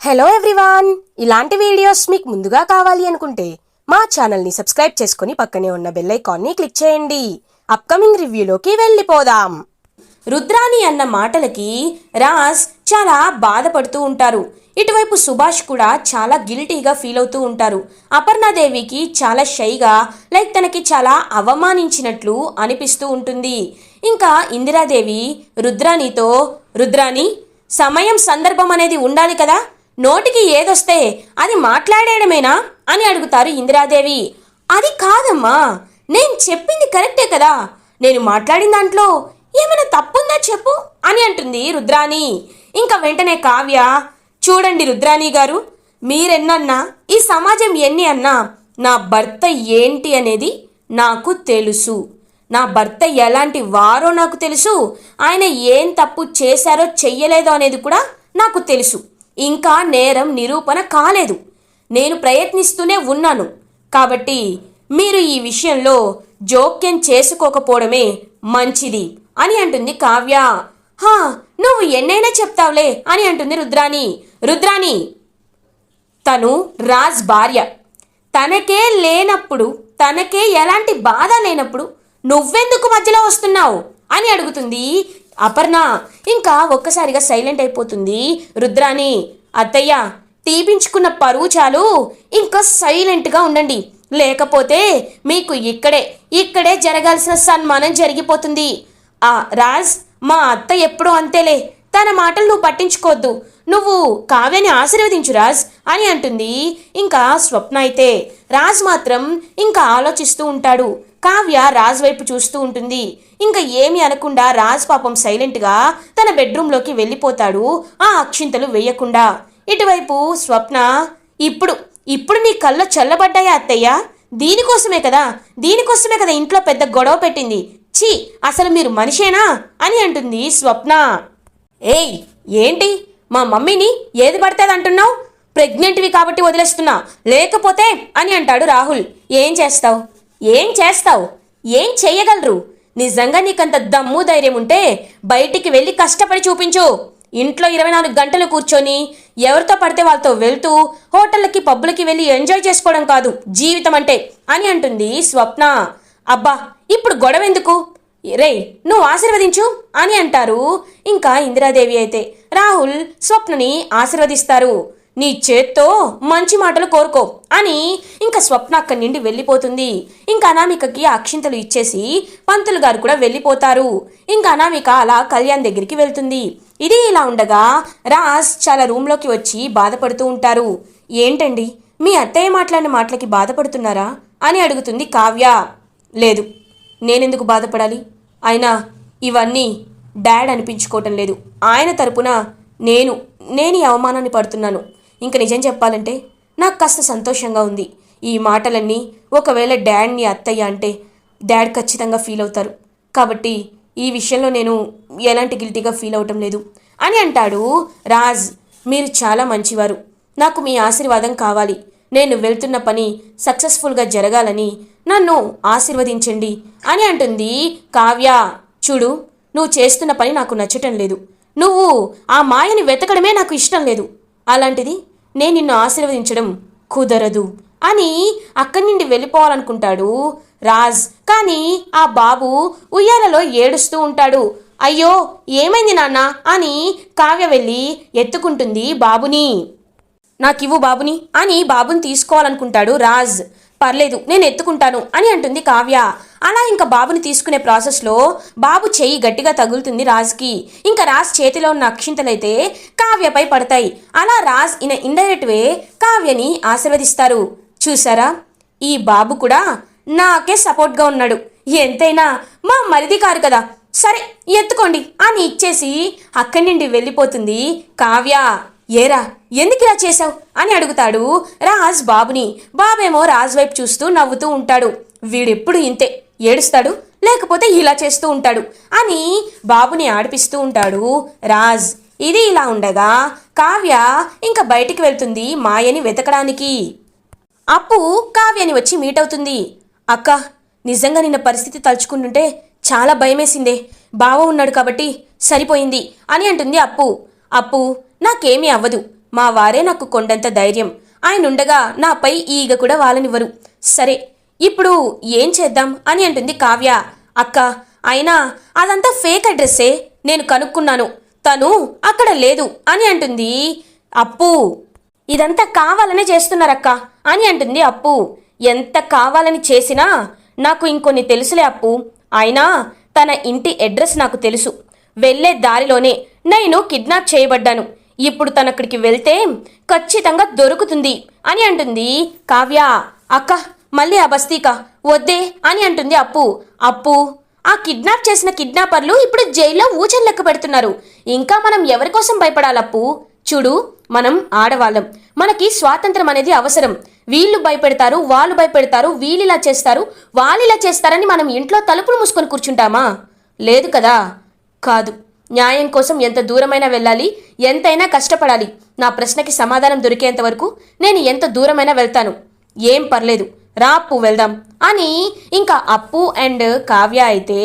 Hello everyone ఇలాంటి videos మీకు ముందుగా కావాలి అనుకుంటే మా ఛానల్ని సబ్స్క్రైబ్ చేసుకుని పక్కనే ఉన్న బెల్ ఐకాన్ని క్లిక్ చేయండి. అప్కమింగ్ రివ్యూలోకి వెళ్ళిపోదాం. రుద్రాని అన్న మాటలకి రాజ్ చాలా బాధపడుతూ ఉంటారు. ఇటువైపు సుభాష్ కూడా చాలా గిల్టీగా ఫీల్ అవుతూ ఉంటారు. అపర్ణాదేవికి చాలా షైగా లైక్ తనకి చాలా అవమానించినట్లు అనిపిస్తూ ఉంటుంది. ఇంకా ఇందిరాదేవి రుద్రానితో రుద్రాని సమయం సందర్భం అనేది ఉండాలి కదా? నోటికి ఏదొస్తే అది మాట్లాడేయడమేనా? అని అడుగుతారు ఇందిరాదేవి. అది కాదమ్మా నేను చెప్పింది కరెక్టే కదా. నేను మాట్లాడిన దాంట్లో ఏమైనా తప్పుందా చెప్పు అని అంటుంది రుద్రాణి. ఇంకా వెంటనే కావ్య చూడండి రుద్రాణి గారు మీరెన్నన్నా ఈ సమాజం ఎన్ని అన్నా నా భర్త ఏంటి అనేది నాకు తెలుసు. నా భర్త ఎలాంటి వారో నాకు తెలుసు. ఆయన ఏం తప్పు చేశారో చెయ్యలేదో అనేది కూడా నాకు తెలుసు. ఇంకా నేరం నిరూపణ కాలేదు. నేను ప్రయత్నిస్తూనే ఉన్నాను. కాబట్టి మీరు ఈ విషయంలో జోక్యం చేసుకోకపోవడమే మంచిది అని అంటుంది కావ్య. హా నువ్వు ఎన్నైనా చెప్తావులే అని అంటుంది రుద్రాణి. రుద్రాణి తను రాజ్ భార్య. తనకే లేనప్పుడు తనకే ఎలాంటి బాధ లేనప్పుడు నువ్వెందుకు మధ్యలో వస్తున్నావు అని అడుగుతుంది అపర్ణ. ఇంకా ఒక్కసారిగా సైలెంట్ అయిపోతుంది రుద్రాణి. అత్తయ్య తీపించుకున్న పరువు చాలు. ఇంకా సైలెంట్గా ఉండండి. లేకపోతే మీకు ఇక్కడే ఇక్కడే జరగాల్సిన సన్మానం జరిగిపోతుంది. ఆ రాజ్ మా అత్త ఎప్పుడూ అంతేలే. తన మాటలు నువ్వు పట్టించుకోవద్దు. నువ్వు కావ్యని ఆశీర్వదించు రాజ్ అని అంటుంది. ఇంకా స్వప్న అయితే రాజ్ మాత్రం ఇంకా ఆలోచిస్తూ ఉంటాడు. కావ్య రాజ్ వైపు చూస్తూ ఉంటుంది. ఇంకా ఏమి అనకుండా రాజ్ పాపం సైలెంట్గా తన బెడ్రూమ్లోకి వెళ్ళిపోతాడు. ఆ అక్షింతలు వేయకుండా. ఇటువైపు స్వప్న ఇప్పుడు ఇప్పుడు నీ కళ్ళు చల్లబడ్డాయా అత్తయ్య? దీనికోసమే కదా దీనికోసమే కదా ఇంట్లో పెద్ద గొడవ పెట్టింది. ఛీ అసలు మీరు మనిషేనా? అని అంటుంది స్వప్న. ఏయ్ ఏంటి? మా మమ్మీని ఏది పడుతుంది అంటున్నావు ప్రెగ్నెంట్వి కాబట్టి వదిలేస్తున్నా. లేకపోతే అని అంటాడు రాహుల్. ఏం చేస్తావు? ఏం చేస్తావు? ఏం చెయ్యగలరు? నిజంగా నీకంత దమ్ము ధైర్యం ఉంటే బయటికి వెళ్ళి కష్టపడి చూపించు. ఇంట్లో ఇరవై నాలుగు గంటలు కూర్చొని ఎవరితో పడితే వాళ్ళతో వెళ్తూ హోటళ్ళకి పబ్బులకి వెళ్ళి ఎంజాయ్ చేసుకోవడం కాదు. జీవితం అంటే అని అంటుంది స్వప్న. అబ్బా ఇప్పుడు గొడవ ఎందుకు? రే నువ్వు ఆశీర్వదించు అని అంటారు. ఇంకా ఇందిరాదేవి అయితే. రాహుల్ స్వప్నని ఆశీర్వదిస్తారు. నీ చేత్తో మంచి మాటలు కోరుకో అని ఇంకా స్వప్న అక్కడి నుండి వెళ్ళిపోతుంది. ఇంకా అనామికకి అక్షింతలు ఇచ్చేసి పంతులు గారు కూడా వెళ్ళిపోతారు. ఇంకా అనామిక అలా కళ్యాణ్ దగ్గరికి వెళ్తుంది. ఇది ఇలా ఉండగా రాజ్ చాలా రూమ్లోకి వచ్చి బాధపడుతూ ఉంటారు. ఏంటండి? మీ అత్తయ్య మాట్లాడిన మాటలకి బాధపడుతున్నారా? అని అడుగుతుంది కావ్య. లేదు నేనెందుకు బాధపడాలి? అయినా ఇవన్నీ డాడ్ అనిపించుకోవటం లేదు. ఆయన తరపున నేను నేను ఈ అవమానాన్ని పడుతున్నాను. ఇంక నిజం చెప్పాలంటే నాకు కాస్త సంతోషంగా ఉంది. ఈ మాటలన్నీ ఒకవేళ డాడ్ని అత్తయ్య అంటే డాడ్ ఖచ్చితంగా ఫీల్ అవుతారు. కాబట్టి ఈ విషయంలో నేను ఎలాంటి గిల్టీగా ఫీల్ అవటం లేదు. అని అంటాడు రాజ్. మీరు చాలా మంచివారు. నాకు మీ ఆశీర్వాదం కావాలి. నేను వెళ్తున్న పని సక్సెస్ఫుల్గా జరగాలని నన్ను ఆశీర్వదించండి అని అంటుంది కావ్య. చూడు నువ్వు చేస్తున్న పని నాకు నచ్చటం లేదు. నువ్వు ఆ మాయని వెతకడమే నాకు ఇష్టం లేదు. అలాంటిది నేను నిన్ను ఆశీర్వదించడం కుదరదు. అని అక్కడి నుండి వెళ్ళిపోవాలనుకుంటాడు రాజ్. కానీ ఆ బాబు ఉయ్యాలలో ఏడుస్తూ ఉంటాడు. అయ్యో ఏమైంది నాన్న? అని కావ్య వెళ్ళి ఎత్తుకుంటుంది బాబుని. నాకివ్వు బాబుని అని బాబుని తీసుకోవాలనుకుంటాడు రాజ్. పర్లేదు నేను ఎత్తుకుంటాను అని అంటుంది కావ్య. అలా ఇంకా బాబుని తీసుకునే ప్రాసెస్లో బాబు చెయ్యి గట్టిగా తగులుతుంది రాజ్కి. ఇంకా రాజ్ చేతిలో ఉన్న అక్షింతలైతే కావ్యపై పడతాయి. అలా రాజ్ ఇన్ ఇండైరెక్ట్ వే కావ్యని ఆశీర్వదిస్తారు. చూసారా ఈ బాబు కూడా నాకే సపోర్ట్గా ఉన్నాడు. ఎంతైనా మా మరిది కారు కదా. సరే ఎత్తుకోండి అని ఇచ్చేసి అక్కడి నుండి వెళ్ళిపోతుంది కావ్య. ఏరా ఎందుకు ఇలా చేశావు? అని అడుగుతాడు రాజ్ బాబుని. బాబేమో రాజ్ వైపు చూస్తూ నవ్వుతూ ఉంటాడు. వీడెప్పుడు ఇంతే. ఏడుస్తాడు లేకపోతే ఇలా చేస్తూ ఉంటాడు అని బాబుని ఆడిపిస్తూ ఉంటాడు. రాజ్ ఇది ఇలా ఉండగా కావ్య ఇంకా బయటికి వెళ్తుంది మాయని వెతకడానికి. అప్పు కావ్యని వచ్చి మీట్ అవుతుంది. అక్క నిజంగా నిన్న పరిస్థితి తలుచుకుంటుంటే చాలా భయమేసిందే. బావ ఉన్నాడు కాబట్టి సరిపోయింది అని అంటుంది అప్పు. అప్పు నాకేమీ అవ్వదు. మా వారే నాకు కొండంత ధైర్యం. ఆయన ఉండగా నాపై ఈగ కూడా వాళ్ళనివ్వరు సరే ఇప్పుడు ఏం చేద్దాం అని అంటుంది కావ్య. అక్క అయినా అదంతా ఫేక్ అడ్రస్సే నేను కనుక్కున్నాను. తను అక్కడ లేదు అని అంటుంది అప్పు. ఇదంతా కావాలనే చేస్తున్నారక్క అని అంటుంది అప్పు. ఎంత కావాలని చేసినా నాకు ఇంకొన్ని తెలుసులే అప్పు. అయినా తన ఇంటి అడ్రస్ నాకు తెలుసు. వెళ్ళే దారిలోనే నేను కిడ్నాప్ చేయబడ్డాను. ఇప్పుడు తనక్కడికి వెళ్తే ఖచ్చితంగా దొరుకుతుంది అని అంటుంది కావ్య. అక్క మళ్ళీ ఆ బస్తీక. వద్దే అని అంటుంది అప్పు. అప్పు ఆ కిడ్నాప్ చేసిన కిడ్నాపర్లు ఇప్పుడు జైల్లో ఊచలు లెక్క పెడుతున్నారు. ఇంకా మనం ఎవరి కోసం భయపడాలప్పు? చూడు మనం ఆడవాళ్ళం. మనకి స్వాతంత్రం అనేది అవసరం. వీళ్ళు భయపెడతారు వాళ్ళు భయపెడతారు వీళ్ళు ఇలా చేస్తారు వాళ్ళు ఇలా చేస్తారని మనం ఇంట్లో తలుపులు మూసుకొని కూర్చుంటామా? లేదు కదా? కాదు. న్యాయం కోసం ఎంత దూరమైనా వెళ్ళాలి ఎంతైనా కష్టపడాలి. నా ప్రశ్నకి సమాధానం దొరికేంత వరకు నేను ఎంత దూరమైనా వెళ్తాను. ఏం పర్లేదు రా అప్పు వెళ్దాం. అని ఇంకా అప్పు అండ్ కావ్య అయితే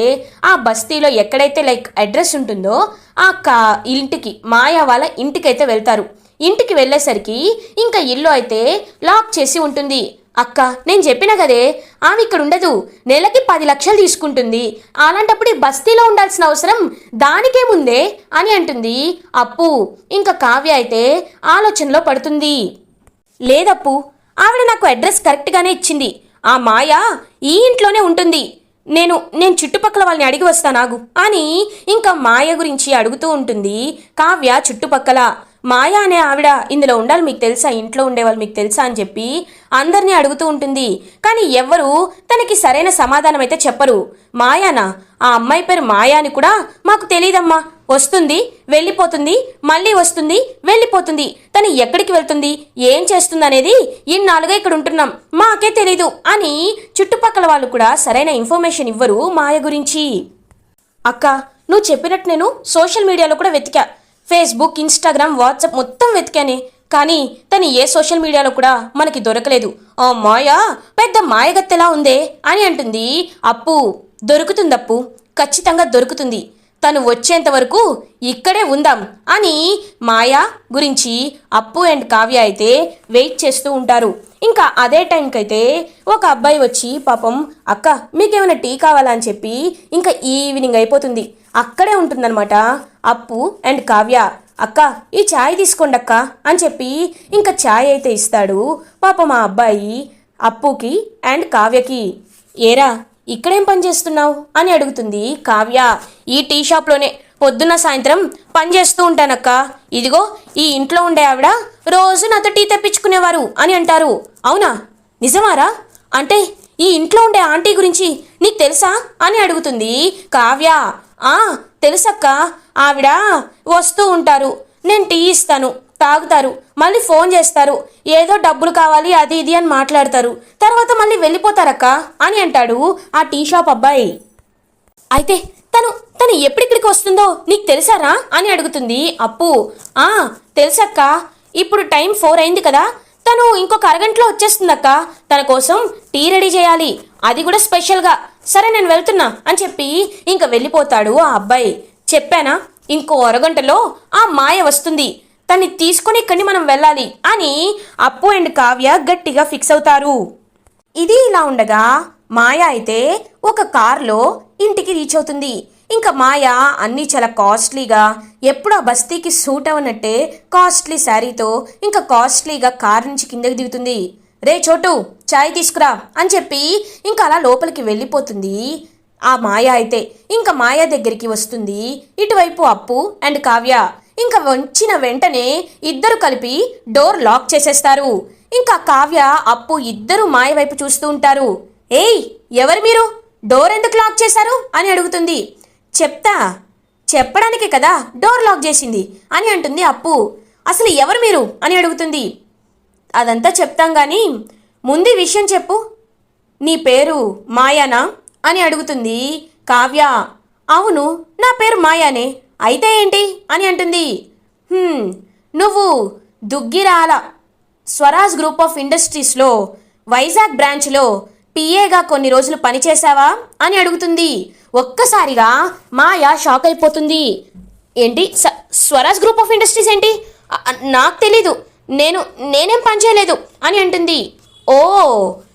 ఆ బస్తీలో ఎక్కడైతే లైక్ అడ్రస్ ఉంటుందో ఆ కా ఇంటికి మాయా వాళ్ళ ఇంటికైతే వెళ్తారు. ఇంటికి వెళ్ళేసరికి ఇంకా ఇల్లు అయితే లాక్ చేసి ఉంటుంది. అక్క నేను చెప్పిన కదే ఆమె ఇక్కడ ఉండదు. నెలకి పది లక్షలు తీసుకుంటుంది. అలాంటప్పుడు ఈ బస్తీలో ఉండాల్సిన అవసరం దానికేముందే అని అంటుంది అప్పు. ఇంకా కావ్య అయితే ఆలోచనలో పడుతుంది. లేదప్పు ఆవిడ నాకు అడ్రస్ కరెక్ట్గానే ఇచ్చింది. ఆ మాయ ఈ ఇంట్లోనే ఉంటుంది. నేను నేను చుట్టుపక్కల వాళ్ళని అడిగి వస్తానాగు అని ఇంకా మాయ గురించి అడుగుతూ ఉంటుంది. కావ్య చుట్టుపక్కల. మాయ అనే ఆవిడ ఇందులో ఉండాలి మీకు తెలుసా? ఇంట్లో ఉండేవాళ్ళు మీకు తెలుసా? అని చెప్పి అందరినీ అడుగుతూ ఉంటుంది. కానీ ఎవ్వరూ తనకి సరైన సమాధానం అయితే చెప్పరు. మాయానా? ఆ అమ్మాయి పేరు మాయా అని కూడా మాకు తెలియదమ్మా. వస్తుంది వెళ్ళిపోతుంది మళ్ళీ వస్తుంది వెళ్ళిపోతుంది. తను ఎక్కడికి వెళ్తుంది ఏం చేస్తుంది అనేది ఇన్నాళ్ళుగా ఇక్కడ ఉంటున్నాం. మాకే తెలీదు అని చుట్టుపక్కల వాళ్ళు కూడా సరైన ఇన్ఫర్మేషన్ ఇవ్వరు మాయ గురించి. అక్క నువ్వు చెప్పినట్టు నేను సోషల్ మీడియాలో కూడా వెతికా. ఫేస్బుక్ ఇన్స్టాగ్రామ్ వాట్సాప్ మొత్తం వెతికానే. కానీ తను ఏ సోషల్ మీడియాలో కూడా మనకి దొరకలేదు. ఆ మాయ? పెద్ద మాయగత్తెలా ఉందే? అని అంటుంది. అప్పు దొరుకుతుంది అప్పు ఖచ్చితంగా దొరుకుతుంది. తను వచ్చేంత వరకు ఇక్కడే ఉందాం అని మాయా గురించి అప్పు అండ్ కావ్య అయితే వెయిట్ చేస్తూ ఉంటారు. ఇంకా అదే టైంకి అయితే ఒక అబ్బాయి వచ్చి పాపం అక్క మీకేమైనా టీ కావాలా? అని చెప్పి ఇంకా ఈవినింగ్ అయిపోతుంది. అక్కడే ఉంటుందన్నమాట అప్పు అండ్ కావ్య. అక్క ఈ ఛాయ్ తీసుకోండి అక్క అని చెప్పి ఇంకా ఛాయ్ అయితే ఇస్తాడు పాపం ఆ అబ్బాయి అప్పుకి అండ్ కావ్యకి. ఏరా ఇక్కడేం పని చేస్తున్నావు? అని అడుగుతుంది కావ్య. ఈ టీ షాప్లోనే పొద్దున్న సాయంత్రం పని చేస్తూ ఉంటానక్క. ఇదిగో ఈ ఇంట్లో ఉండే ఆవిడ రోజు నాతో టీ తెప్పించుకునేవారు అని అంటారు. అవునా? నిజమారా? అంటే ఈ ఇంట్లో ఉండే ఆంటీ గురించి నీకు తెలుసా? అని అడుగుతుంది కావ్య. ఆ తెలుసక్క. ఆవిడ వస్తూ ఉంటారు. నేను టీ ఇస్తాను. తాగుతారు. మళ్ళీ ఫోన్ చేస్తారు. ఏదో డబ్బులు కావాలి అది ఇది అని మాట్లాడతారు. తర్వాత మళ్ళీ వెళ్ళిపోతారక్క అని అంటాడు ఆ టీ షాప్ అబ్బాయి. అయితే తను తను ఎప్పుడిక్కడికి వస్తుందో నీకు తెలుసారా అని అడుగుతుంది అప్పు. ఆ తెలుసక్క. ఇప్పుడు టైం ఫోర్ అయింది కదా. తను ఇంకొక అరగంటలో వచ్చేస్తుందక్క. తన కోసం టీ రెడీ చేయాలి. అది కూడా స్పెషల్గా. సరే నేను వెళ్తున్నా అని చెప్పి ఇంకా వెళ్ళిపోతాడు ఆ అబ్బాయి. చెప్పానా? ఇంకో అరగంటలో ఆ మాయ వస్తుంది. తన్ని తీసుకొని ఇక్కడిని మనం వెళ్ళాలి అని అప్పు అండ్ కావ్య గట్టిగా ఫిక్స్ అవుతారు. ఇది ఇలా ఉండగా మాయ అయితే ఒక కార్లో ఇంటికి రీచ్ అవుతుంది. ఇంకా మాయ అన్నీ చాలా కాస్ట్లీగా ఎప్పుడు ఆ బస్తీకి సూట్ అవనట్టే కాస్ట్లీ శారీతో ఇంకా కాస్ట్లీగా కార్ నుంచి కిందకి దిగుతుంది. రే చోటు చాయ్ తీసుకురా అని చెప్పి ఇంకా అలా లోపలికి వెళ్ళిపోతుంది ఆ మాయ అయితే. ఇంకా మాయ దగ్గరికి వస్తుంది ఇటువైపు అప్పు అండ్ కావ్య. ఇంకా వచ్చిన వెంటనే ఇద్దరు కలిపి డోర్ లాక్ చేసేస్తారు. ఇంకా కావ్య అప్పు ఇద్దరు మాయ వైపు చూస్తూ ఉంటారు. ఏయ్ ఎవరు మీరు? డోర్ ఎందుకు లాక్ చేశారు? అని అడుగుతుంది. చెప్తా. చెప్పడానికి కదా డోర్ లాక్ చేసింది అని అంటుంది అప్పు. అసలు ఎవరు మీరు? అని అడుగుతుంది. అదంతా చెప్తాం కానీ ముందు విషయం చెప్పు. నీ పేరు మాయానా? అని అడుగుతుంది కావ్య. అవును నా పేరు మాయానే. అయితే ఏంటి? అని అంటుంది. నువ్వు దుగ్గిరాల స్వరాజ్ గ్రూప్ ఆఫ్ ఇండస్ట్రీస్లో వైజాగ్ బ్రాంచ్లో పిఏగా కొన్ని రోజులు పనిచేశావా? అని అడుగుతుంది. ఒక్కసారిగా మాయా షాక్ అయిపోతుంది ఏంటి? స- స్వరాజ్ గ్రూప్ ఆఫ్ ఇండస్ట్రీస్ ఏంటి? నాకు తెలీదు. నేను నేనేం పని చేయలేదు. అని అంటుంది. ఓ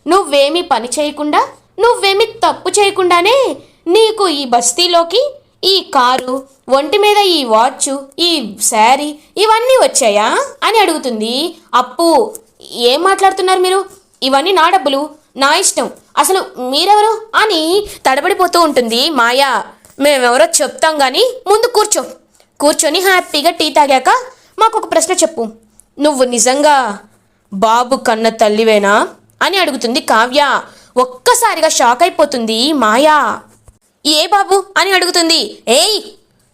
నువ్వేమీ పని చేయకుండా నువ్వేమీ తప్పు చేయకుండానే నీకు ఈ బస్తీలోకి ఈ కారు ఒంటి మీద ఈ వాచ్ ఈ శారీ ఇవన్నీ వచ్చాయా? అని అడుగుతుంది. అప్పు ఏం మాట్లాడుతున్నారు మీరు? ఇవన్నీ నా డబ్బులు నా ఇష్టం. అసలు మీరెవరు? అని తడబడిపోతూ ఉంటుంది మాయా. మేమెవరో చెప్తాం కానీ ముందు కూర్చో. కూర్చొని హ్యాపీగా టీ తాగాక మాకు ఒక ప్రశ్న చెప్పు. నువ్వు నిజంగా బాబు కన్న తల్లివేనా? అని అడుగుతుంది కావ్య. ఒక్కసారిగా షాక్ అయిపోతుంది మాయా. ఏ బాబు అని అడుగుతుంది. ఏయ్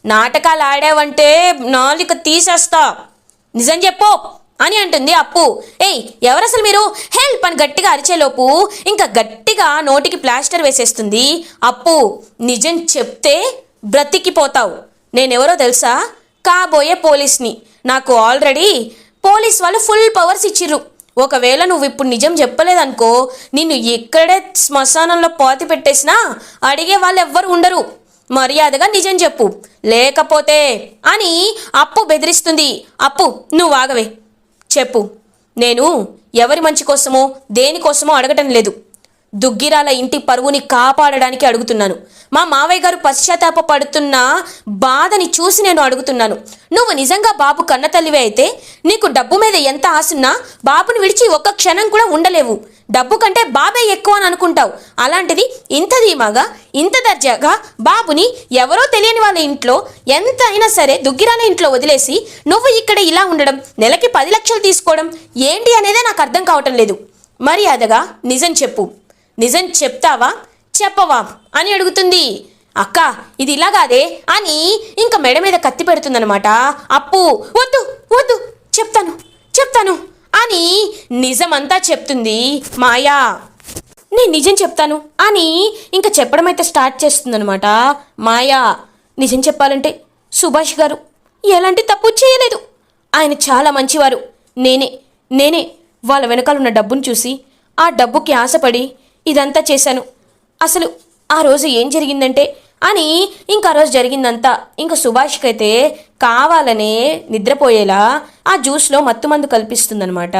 నాటకాలు ఆడావంటే నాలుక తీసేస్తా. నిజం చెప్పు అని అంటుంది అప్పు. ఏయ్ ఎవరసలు మీరు? హెల్ప్ అని గట్టిగా అరిచేలోపు ఇంకా గట్టిగా నోటికి ప్లాస్టర్ వేసేస్తుంది. అప్పు నిజం చెప్తే బ్రతికిపోతావు. నేనెవరో తెలుసా? కాబోయే పోలీస్ని. నాకు ఆల్రెడీ పోలీస్ వాళ్ళు ఫుల్ పవర్స్ ఇచ్చిర్రు. ఒకవేళ నువ్వు ఇప్పుడు నిజం చెప్పలేదనుకో నిన్ను ఎక్కడే శ్మశానంలో పాతి పెట్టేసినా అడిగే వాళ్ళు ఎవ్వరు ఉండరు. మర్యాదగా నిజం చెప్పు. లేకపోతే అని అప్పు బెదిరిస్తుంది. అప్పు నువ్వు ఆగవే. చెప్పు. నేను ఎవరి మంచి కోసమో దేనికోసమో అడగటం లేదు. దుగ్గిరాల ఇంటి పరువుని కాపాడడానికి అడుగుతున్నాను. మా మావయ్య గారు పశ్చాత్తాప పడుతున్న బాధని చూసి నేను అడుగుతున్నాను. నువ్వు నిజంగా బాబు కన్న తల్లివే అయితే నీకు డబ్బు మీద ఎంత ఆశున్నా బాబుని విడిచి ఒక్క క్షణం కూడా ఉండలేవు. డబ్బు కంటే బాబే ఎక్కువ అని అనుకుంటావు. అలాంటిది ఇంత ధీమాగా ఇంత దర్జాగా బాబుని ఎవరో తెలియని వాళ్ళ ఇంట్లో ఎంత అయినా సరే దుగ్గిరాల ఇంట్లో వదిలేసి నువ్వు ఇక్కడ ఇలా ఉండడం నెలకి పది లక్షలు తీసుకోవడం ఏంటి అనేదే నాకు అర్థం కావటం లేదు. మర్యాదగా నిజం చెప్పు. నిజం చెప్తావా? చెప్పవా? అని అడుగుతుంది. అక్క ఇది ఇలా కాదే అని ఇంకా మెడ మీద కత్తి పెడుతుందనమాట అప్పు వద్దు వద్దు చెప్తాను చెప్తాను అని నిజమంతా చెప్తుంది మాయా. నేను నిజం చెప్తాను అని ఇంకా చెప్పడం అయితే స్టార్ట్ చేస్తుందనమాట మాయా. నిజం చెప్పాలంటే సుభాష్ గారు ఎలాంటి తప్పు చేయలేదు. ఆయన చాలా మంచివారు. నేనే నేనే వాళ్ళ వెనకాల ఉన్న డబ్బును చూసి ఆ డబ్బుకి ఆశపడి ఇదంతా చేశాను. అసలు ఆ రోజు ఏం జరిగిందంటే అని ఇంకా ఆ రోజు జరిగిందంతా ఇంకా సుభాష్కి అయితే కావాలనే నిద్రపోయేలా ఆ జ్యూస్లో మత్తుమందు కల్పిస్తుందనమాట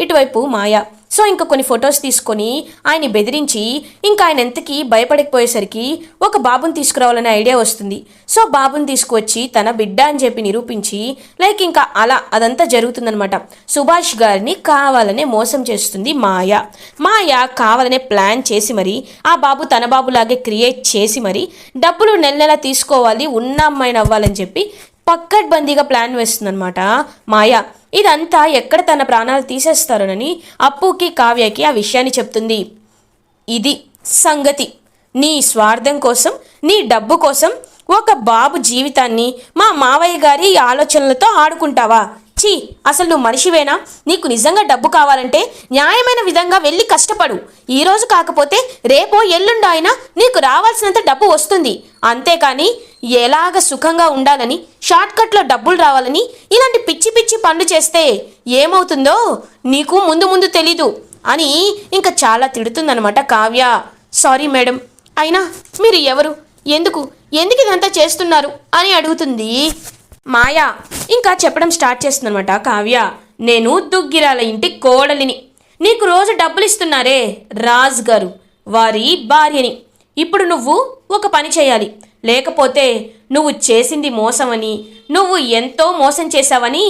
ఇటువైపు మాయ. సో ఇంకా కొన్ని ఫొటోస్ తీసుకొని ఆయన్ని బెదిరించి ఇంకా ఆయన ఎంతకి భయపడకపోయేసరికి ఒక బాబుని తీసుకురావాలనే ఐడియా వస్తుంది. సో బాబుని తీసుకువచ్చి తన బిడ్డ అని చెప్పి నిరూపించి లైక్ ఇంకా అలా అదంతా జరుగుతుందనమాట సుభాష్ గారిని కావాలనే మోసం చేస్తుంది మాయ. మాయ కావాలనే ప్లాన్ చేసి మరి ఆ బాబు తన బాబులాగే క్రియేట్ చేసి మరి డబ్బులు నెల నెల తీసుకోవాలి ఉన్న అమ్మాయిని అవ్వాలని చెప్పి పక్కడ్బందీగా ప్లాన్ వేస్తుందన్నమాట. మాయ ఇదంతా ఎక్కడ తన ప్రాణాలు తీసేస్తారోనని అప్పుకి కావ్యకి ఆ విషయాన్ని చెప్తుంది. ఇది సంగతి. నీ స్వార్థం కోసం నీ డబ్బు కోసం ఒక బాబు జీవితాన్ని మా మావయ్య గారి ఆలోచనలతో ఆడుకుంటావా? ఛీ అసలు నువ్వు మనిషివేనా? నీకు నిజంగా డబ్బు కావాలంటే న్యాయమైన విధంగా వెళ్ళి కష్టపడు. ఈరోజు కాకపోతే రేపో ఎల్లుండో అయినా నీకు రావాల్సినంత డబ్బు వస్తుంది. అంతేకాని ఎలాగ సుఖంగా ఉండాలని షార్ట్కట్లో డబ్బులు రావాలని ఇలాంటి పిచ్చి పిచ్చి పనులు చేస్తే ఏమవుతుందో నీకు ముందు ముందు తెలీదు అని ఇంకా చాలా తిడుతుందనమాట కావ్య. Sorry madam. అయినా మీరు ఎవరు? ఎందుకు? ఎందుకు ఇదంతా చేస్తున్నారు? అని అడుగుతుంది మాయా. ఇంకా చెప్పడం స్టార్ట్ చేస్తుందనమాట కావ్య నేను దుగ్గిరాల ఇంటి కోడలిని. నీకు రోజు డబ్బులు ఇస్తున్నారే రాజ్ గారు వారి భార్యని. ఇప్పుడు నువ్వు ఒక పని చేయాలి. లేకపోతే నువ్వు చేసింది మోసమని నువ్వు ఎంతో మోసం చేశావని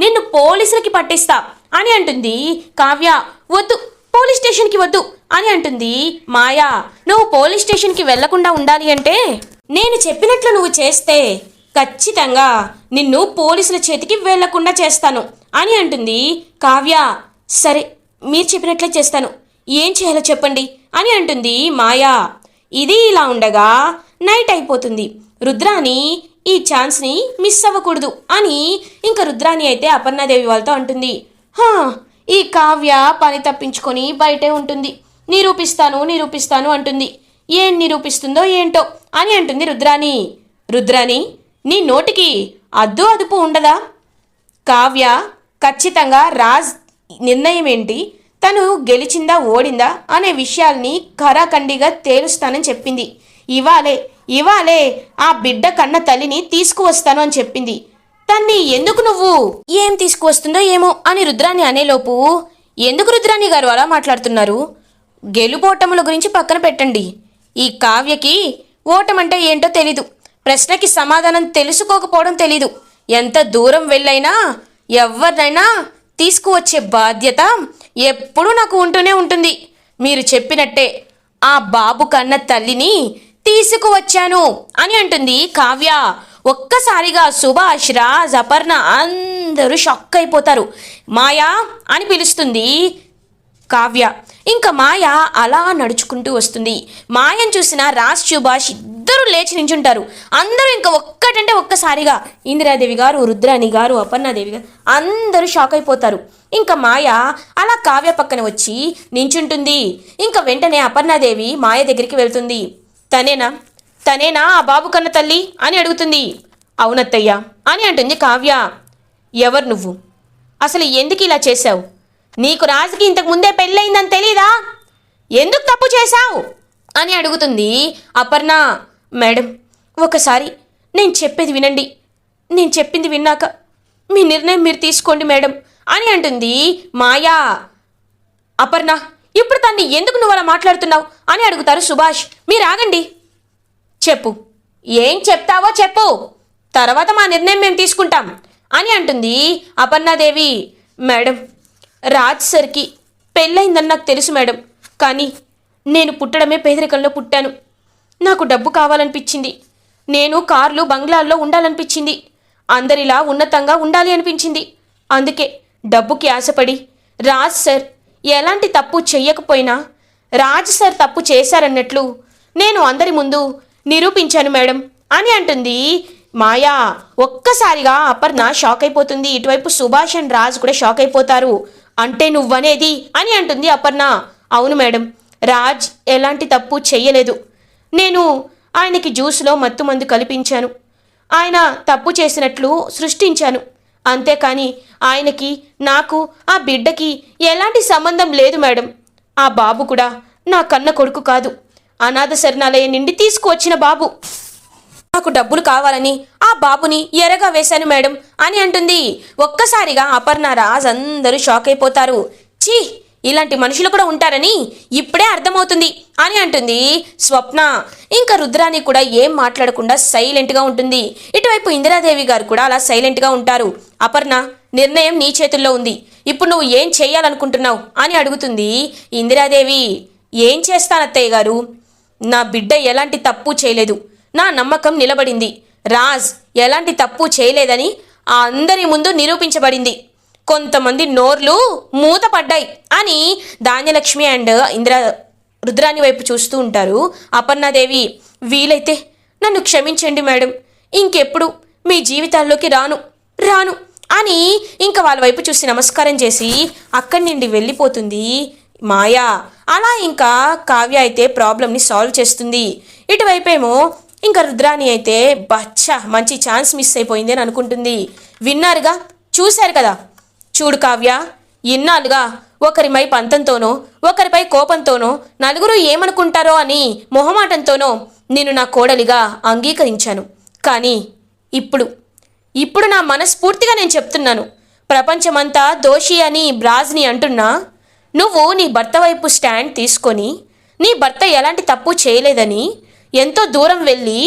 నిన్ను పోలీసులకి పట్టిస్తా అని అంటుంది కావ్య. వద్దు పోలీస్ స్టేషన్కి వద్దు అని అంటుంది మాయా. నువ్వు పోలీస్ స్టేషన్కి వెళ్ళకుండా ఉండాలి అంటే నేను చెప్పినట్లు నువ్వు చేస్తే ఖచ్చితంగా నిన్ను పోలీసుల చేతికి వెళ్ళకుండా చేస్తాను. అని అంటుంది కావ్య. సరే మీరు చెప్పినట్లే చేస్తాను. ఏం చేయాలో చెప్పండి. అని అంటుంది మాయా. ఇది ఇలా ఉండగా నైట్ అయిపోతుంది. రుద్రాని ఈ ఛాన్స్ని మిస్ అవ్వకూడదు అని ఇంకా రుద్రాని అయితే అపర్ణాదేవి వాళ్ళతో అంటుంది. హా ఈ కావ్య పని తప్పించుకొని బయటే ఉంటుంది. నిరూపిస్తాను నిరూపిస్తాను అంటుంది. ఏం నిరూపిస్తుందో ఏంటో అని అంటుంది రుద్రాని రుద్రాని నీ నోటికి అద్దు అదుపు ఉండదా? కావ్య ఖచ్చితంగా రాజ్ నిర్ణయం ఏంటి తను గెలిచిందా ఓడిందా అనే విషయాల్ని ఖరాఖండిగా తేలుస్తానని చెప్పింది. ఇవాళే ఇవాళే ఆ బిడ్డ కన్న తల్లిని తీసుకువస్తాను అని చెప్పింది. తన్ని ఎందుకు నువ్వు? ఏం తీసుకువస్తుందో ఏమో అని రుద్రాణి అనేలోపు ఎందుకు రుద్రాణి గారు అలా మాట్లాడుతున్నారు? గెలుపోటముల గురించి పక్కన పెట్టండి. ఈ కావ్యకి ఓటమంటే ఏంటో తెలీదు. ప్రశ్నకి సమాధానం తెలుసుకోకపోవడం తెలీదు. ఎంత దూరం వెళ్ళైనా ఎవరినైనా తీసుకువచ్చే బాధ్యత ఎప్పుడూ నాకు ఉంటూనే ఉంటుంది. మీరు చెప్పినట్టే ఆ బాబు కన్న తల్లిని తీసుకువచ్చాను అని అంటుంది కావ్య. ఒక్కసారిగా సుభాష్ రాజ్ అపర్ణ అందరూ షాక్ అయిపోతారు. మాయా అని పిలుస్తుంది కావ్య. ఇంకా మాయ అలా నడుచుకుంటూ వస్తుంది. మాయను చూసిన రాజ్ సుభాష్ ఇద్దరు లేచి నించుంటారు. అందరూ ఇంకా ఒక్కటంటే ఒక్కసారిగా ఇందిరాదేవి గారు రుద్రాణి గారు అపర్ణాదేవి గారు అందరూ షాక్ అయిపోతారు. ఇంకా మాయ అలా కావ్య పక్కన వచ్చి నించుంటుంది. ఇంకా వెంటనే అపర్ణాదేవి మాయ దగ్గరికి వెళ్తుంది. తనేనా? తనేనా ఆ బాబు కన్న తల్లి? అని అడుగుతుంది. అవునత్తయ్య అని అంటుంది కావ్య. ఎవరు నువ్వు? అసలు ఎందుకు ఇలా చేశావు? నీకు రాజుకి ఇంతకు ముందే పెళ్ళయిందని తెలీదా? ఎందుకు తప్పు చేశావు? అని అడుగుతుంది అపర్ణ. మేడం ఒకసారి నేను చెప్పేది వినండి. నేను చెప్పింది విన్నాక మీ నిర్ణయం మీరు తీసుకోండి మేడం అని అంటుంది మాయా. అపర్ణ ఇప్పుడు తన్ని ఎందుకు నువ్వు అలా మాట్లాడుతున్నావు అని అడుగుతారు సుభాష్. మీరు ఆగండి. చెప్పు. ఏం చెప్తావో చెప్పు. తర్వాత మా నిర్ణయం మేము తీసుకుంటాం అని అంటుంది అపర్ణాదేవి. మేడం రాజ్ సర్కి పెళ్ళయిందని నాకు తెలుసు మేడం. కానీ నేను పుట్టడమే పేదరికంలో పుట్టాను. నాకు డబ్బు కావాలనిపించింది. నేను కార్లు బంగ్లాల్లో ఉండాలనిపించింది. అందరిలా ఉన్నతంగా ఉండాలి అనిపించింది. అందుకే డబ్బుకి ఆశపడి రాజ్ సార్ ఎలాంటి తప్పు చెయ్యకపోయినా రాజ్ సార్ తప్పు చేశారన్నట్లు నేను అందరి ముందు నిరూపించాను మేడం అని అంటుంది. మాయా ఒక్కసారిగా అపర్ణ షాక్ అయిపోతుంది. ఇటువైపు సుభాష్ అండ్ రాజ్ కూడా షాక్ అయిపోతారు. అంటే నువ్వనేది అని అంటుంది అపర్ణ. అవును మేడం రాజ్ ఎలాంటి తప్పు చెయ్యలేదు. నేను ఆయనకి జ్యూస్లో మత్తు మందు కల్పించాను. ఆయన తప్పు చేసినట్లు సృష్టించాను. అంతేకాని ఆయనకి నాకు ఆ బిడ్డకి ఎలాంటి సంబంధం లేదు మేడం. ఆ బాబు కూడా నా కన్న కొడుకు కాదు. అనాథ శరణాలయం నుండి తీసుకువచ్చిన బాబు. నాకు డబ్బులు కావాలని ఆ బాబుని ఎరగా వేశాను మేడం అని అంటుంది. ఒక్కసారిగా అపర్ణ రాజ్ అందరూ షాక్ అయిపోతారు. ఛీ! ఇలాంటి మనుషులు కూడా ఉంటారని ఇప్పుడే అర్థమవుతుంది. అని అంటుంది స్వప్న. ఇంకా రుద్రాని కూడా ఏం మాట్లాడకుండా సైలెంట్గా ఉంటుంది. ఇటువైపు ఇందిరాదేవి గారు కూడా అలా సైలెంట్గా ఉంటారు. అపర్ణ నిర్ణయం నీ చేతుల్లో ఉంది. ఇప్పుడు నువ్వు ఏం చేయాలనుకుంటున్నావు? అని అడుగుతుంది ఇందిరాదేవి. ఏం చేస్తానత్తయ్య గారు? నా బిడ్డ ఎలాంటి తప్పు చేయలేదు. నా నమ్మకం నిలబడింది. రాజ్ ఎలాంటి తప్పు చేయలేదని ఆ అందరి ముందు నిరూపించబడింది. కొంతమంది నోర్లు మూతపడ్డాయి అని ధాన్యలక్ష్మి అండ్ ఇందిరా రుద్రాని వైపు చూస్తూ ఉంటారు. అపర్ణాదేవి వీలైతే నన్ను క్షమించండి మేడం. ఇంకెప్పుడు మీ జీవితాల్లోకి రాను రాను అని ఇంకా వాళ్ళ వైపు చూసి నమస్కారం చేసి అక్కడి నుండి వెళ్ళిపోతుంది మాయా. అలా ఇంకా కావ్య అయితే ప్రాబ్లమ్ని సాల్వ్ చేస్తుంది. ఇటువైపేమో ఇంకా రుద్రాని అయితే బచ్చా మంచి ఛాన్స్ మిస్ అయిపోయింది అని అనుకుంటుంది. విన్నారుగా? చూశారు కదా? చూడు కావ్య ఇన్నాళ్ళుగా ఒకరిపై పంతంతోనో ఒకరిపై కోపంతోనో నలుగురు ఏమనుకుంటారో అని మొహమాటంతోనో నేను నా కోడలిగా అంగీకరించాను. కానీ ఇప్పుడు ఇప్పుడు నా మనస్ఫూర్తిగా నేను చెప్తున్నాను. ప్రపంచమంతా దోషి అని బ్రాజ్ని అంటున్నా. నువ్వు నీ భర్త వైపు స్టాండ్ తీసుకొని నీ భర్త ఎలాంటి తప్పు చేయలేదని ఎంతో దూరం వెళ్ళి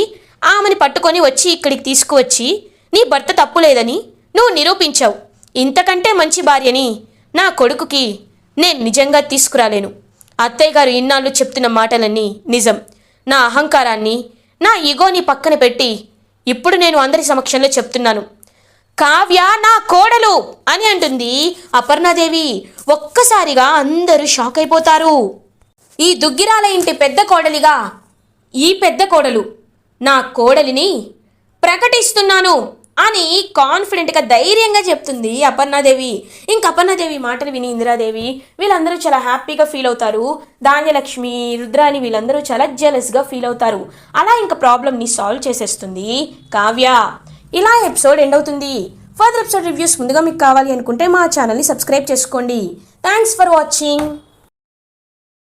ఆమెని పట్టుకొని వచ్చి ఇక్కడికి తీసుకువచ్చి నీ భర్త తప్పు లేదని నువ్వు నిరూపించావు. ఇంతకంటే మంచి భార్యని నా కొడుకుకి నేను నిజంగా తీసుకురాలేను. అత్తయ్య గారు ఇన్నాళ్ళు చెప్తున్న మాటలన్నీ నిజం. నా అహంకారాన్ని నా ఈగోని పక్కన పెట్టి ఇప్పుడు నేను అందరి సమక్షంలో చెప్తున్నాను. కావ్య నా కోడలు అని అంటుంది అపర్ణాదేవి. ఒక్కసారిగా అందరూ షాక్ అయిపోతారు. ఈ దుగ్గిరాల ఇంటి పెద్ద కోడలిగా ఈ పెద్ద కోడలు నా కోడలిని ప్రకటిస్తున్నాను. అని కాన్ఫిడెంట్గా ధైర్యంగా చెప్తుంది అపర్ణాదేవి. ఇంక అపర్ణాదేవి మాటలు విని ఇందిరాదేవి వీళ్ళందరూ చాలా హ్యాపీగా ఫీల్ అవుతారు. ధాన్యలక్ష్మి రుద్రాని వీళ్ళందరూ చాలా జెలస్గా ఫీల్ అవుతారు. అలా ఇంకా ప్రాబ్లమ్ని సాల్వ్ చేసేస్తుంది కావ్య. ఇలా ఎపిసోడ్ ఎండ్ అవుతుంది. ఫర్దర్ ఎపిసోడ్ రివ్యూస్ ముందుగా మీకు కావాలి అనుకుంటే మా ఛానల్ని సబ్స్క్రైబ్ చేసుకోండి. Thanks for watching